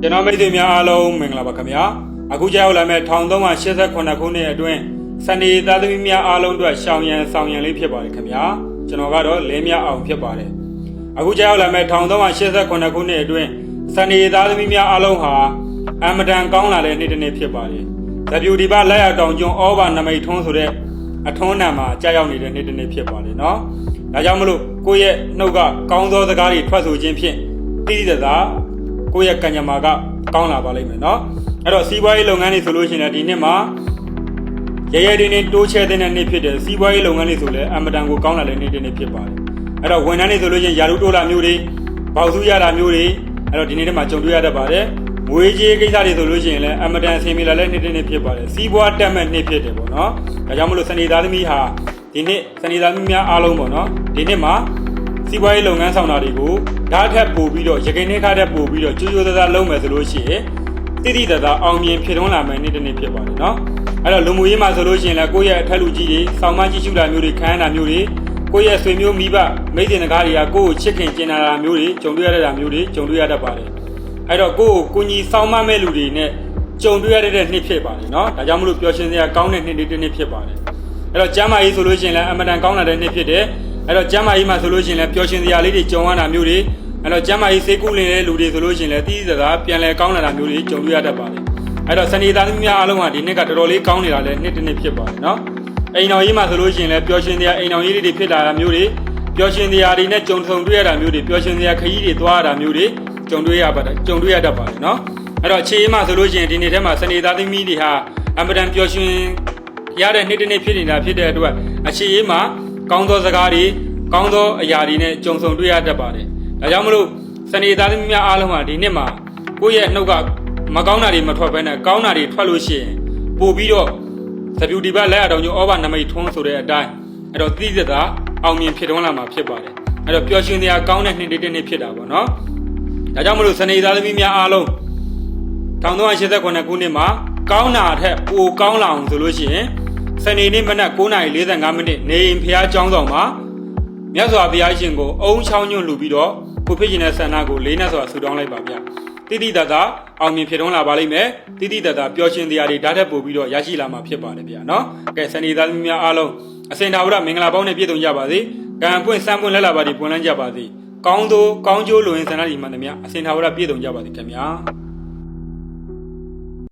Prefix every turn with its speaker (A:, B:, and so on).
A: ကျွန်တော်မိတ်ဆွေများအားလုံးမင်္ဂလာပါခင်ဗျာအခုကြောက်လာမဲ့1388ခုနှစ်အတွင်းစနေသားသမီးများအားလုံးအတွက်ရှောင်ရန်ဆောင်ရန်လေးဖြစ်ပါတယ်ခင်ဗျာကျွန်တော်ကတော့လင်းမြအောင်ဖြစ်ပါတယ်အခုကြောက်လာမဲ့1388ခုနှစ်အတွင်းစနေသားသမီးများအားလုံးဟာအမတန်ကောင်းလာတဲ့နေ့တစ်နေ့ဖြစ်ပါတယ်သဗျူဒီပလက်ရတောင်ကျွန်းဩဘာနမိတ်ထွန်းဆိုတဲ့အထွန်းနံမှာကြာရောက်နေတဲ့နေ့တစ်နေ့ဖြစ်ပါတယ်နော်ဒါကြောင့်မလို့ကိုယ့်ရဲ့နှုတ်ကကောင်းသောစကားတွေထွက်ဆိုခြင်းဖြင့်တိတိကျကျ ကိုယ့်ရဲ့ကံကြမ္မာကကောင်းလာပါလိမ့်မယ်เนาะအဲ့တော့စီးပွားရေးလုပ်ငန်းတွေဆိုလို့ရှိရင်လည်းဒီနှစ်မှာရရတင်းတင်းတိုးချဲတဲ့နေ့ဖြစ်တယ်စီးပွားရေးလုပ်ငန်းတွေဆိုလည်းအမတန်ကိုကောင်းလာတဲ့နေ့တစ်နေ့ဖြစ်ပါတယ်အဲ့တော့ဝန်ထမ်းတွေဆိုလို့ရှိရင်ယာရုတိုးလာမျိုးတွေပေါက်စုရတာမျိုးတွေအဲ့တော့ဒီနေ့တည်းမှာကြုံတွေ့ရတတ်ပါတယ်ငွေကြေးကိစ္စတွေဆိုလို့ရှိရင်လည်းအမတန်အဆင်ပြေလာတဲ့နေ့တစ်နေ့ဖြစ်ပါတယ်စီးပွားတက်မဲ့နေ့ဖြစ်တယ်ပေါ့နော်ဒါကြောင့်မလို့စနေသားသမီးဟာဒီနေ့စနေသားသမီးများအားလုံးပေါ့နော်ဒီနေ့မှာ စီးပွားရေးလုပ်ငန်းဆောင်တာတွေကိုဓာတ်ထက်ပို့ပြီးတော့ရခိုင်နေခါထက်ပို့ပြီးတော့ကျိုးကျိုးသားသားလုပ်မယ်ဆိုလို့ရှိရင်တိတိတသာအောင်မြင်ဖြစ်ထွန်းလာမယ်နေ့တစ်နေ့ဖြစ်ပါတယ်နော်အဲ့တော့လူမှုရေးမှာဆိုလို့ရှိရင်လည်းကိုယ့်ရဲ့အထက်လူကြီးတွေစောင့်မကြည့်ရှုတာမျိုးတွေခံရတာမျိုးတွေကိုယ့်ရဲ့ဆွေမျိုးမိဘမိတ်ဆွေငကားတွေကကိုယ့်ကိုချစ်ခင်ကျင်နာတာမျိုးတွေကြုံတွေ့ရတာမျိုးတွေကြုံတွေ့ရတတ်ပါတယ်အဲ့တော့ကိုယ့်ကိုကိုကြီးစောင့်မမဲ့လူတွေနဲ့ကြုံတွေ့ရတဲ့နှစ်ဖြစ်ပါတယ်နော်ဒါကြောင့်မလို့ပျော်ရွှင်စရာကောင်းတဲ့နှစ်တစ်နှစ်ဖြစ်ပါတယ်အဲ့တော့ကျမ်းမာရေးဆိုလို့ရှိရင်လည်းအမတန်ကောင်းလာတဲ့နှစ်ဖြစ်တယ် အဲ့တော့ကျမ်းမာရေးမှာဆိုလို့ရှိရင်လည်းပျော်ရွှင်စရာလေးတွေကြုံရတာမျိုးတွေအဲ့တော့ကျမ်းမာရေးစိတ်ကူးလင်တဲ့လူတွေဆိုလို့ရှိရင်လည်းတည်တည်သာပြန်လဲကောင်းလာတာမျိုးတွေကြုံတွေ့ရတတ်ပါတယ်အဲ့တော့စနေသားသမီးများအားလုံးဟာဒီနှစ်ကတော်တော်လေးကောင်းနေတာလည်းနှစ်တစ်နှစ်ဖြစ်ပါတယ်နော်အိမ်တော်ရေးမှာဆိုလို့ရှိရင်လည်းပျော်ရွှင်စရာအိမ်တော်ရေးတွေဖြစ်လာတာမျိုးတွေပျော်ရွှင်စရာတွေနဲ့ကြုံဆုံတွေ့ရတာမျိုးတွေပျော်ရွှင်စရာခရီးတွေသွားရတာမျိုးတွေကြုံတွေ့ရပါတယ်ကြုံတွေ့ရတတ်ပါတယ်နော်အဲ့တော့အခြေအေးမှာဆိုလို့ရှိရင်ဒီနေ့ထဲမှာစနေသားသမီးတွေဟာအမတန်ပျော်ရွှင်ရတဲ့နေ့တစ်နေ့ဖြစ်နေတာဖြစ်တဲ့အတွက်အခြေအေးမှာ ကောင်းသောစကားတွေကောင်းသောအရာတွေနဲ့ကြုံဆုံတွေ့ရတတ်ပါတယ်။ဒါကြောင့်မလို့စနေသားသမီးများအားလုံးဟာဒီနှစ်မှာကိုယ့်ရဲ့နှုတ်ကမကောင်းတာတွေမထွက်ဘဲနဲ့ကောင်းတာတွေထွက်လို့ရှိရင်ပို့ပြီးတော့သဗျူဒီဘလက်အတောင်ကျဩဘာနမိတ်ထွန်းဆိုတဲ့အတိုင်းအဲ့တော့သိသက်သာအောင်မြင်ဖြစ်ထွန်းလာမှာဖြစ်ပါတယ်။အဲ့တော့ပျော်ရွှင်စရာကောင်းတဲ့နှစ်တစ်နှစ်ဖြစ်တာပေါ့နော်။ဒါကြောင့်မလို့စနေသားသမီးများအားလုံး1389ခုနှစ်မှာကောင်းတာအထက်ပိုကောင်းလာအောင်ဆိုလို့ရှိရင် စနေနေ့မနက်9:45မိနစ်နေအိမ်ဖျားကျောင်းဆောင်မှာမြတ်စွာဘုရားရှင်ကိုအုံချောင်းညွန့်လူပြီးတော့ကိုဖြစ်ရှင်တဲ့ဆန္ဒကိုလေးနဲ့စွာဆူတောင်းလိုက်ပါဗျ။တိတိတသာအောင်မြင်ဖြစ်ထွန်းလာပါလိမ့်မယ်။တိတိတသာပျော်ရွှင်တရားတွေဓာတ်ထက်ပို့ပြီးတော့ရရှိလာမှာဖြစ်ပါတယ်ဗျာနော်။ကဲစနေသားသမီးများအားလုံးအစင်သာဝရမင်္ဂလာပေါင်းနဲ့ပြည့်စုံကြပါစေ။ကံပွင့်စံပွင့်လက်လာပါဒီပွင့်လန်းကြပါစေ။ကောင်းသောကောင်းကျိုးလိုရင်ဆန္ဒဒီမှန်သမျှအစင်သာဝရပြည့်စုံကြပါစေခင်ဗျာ။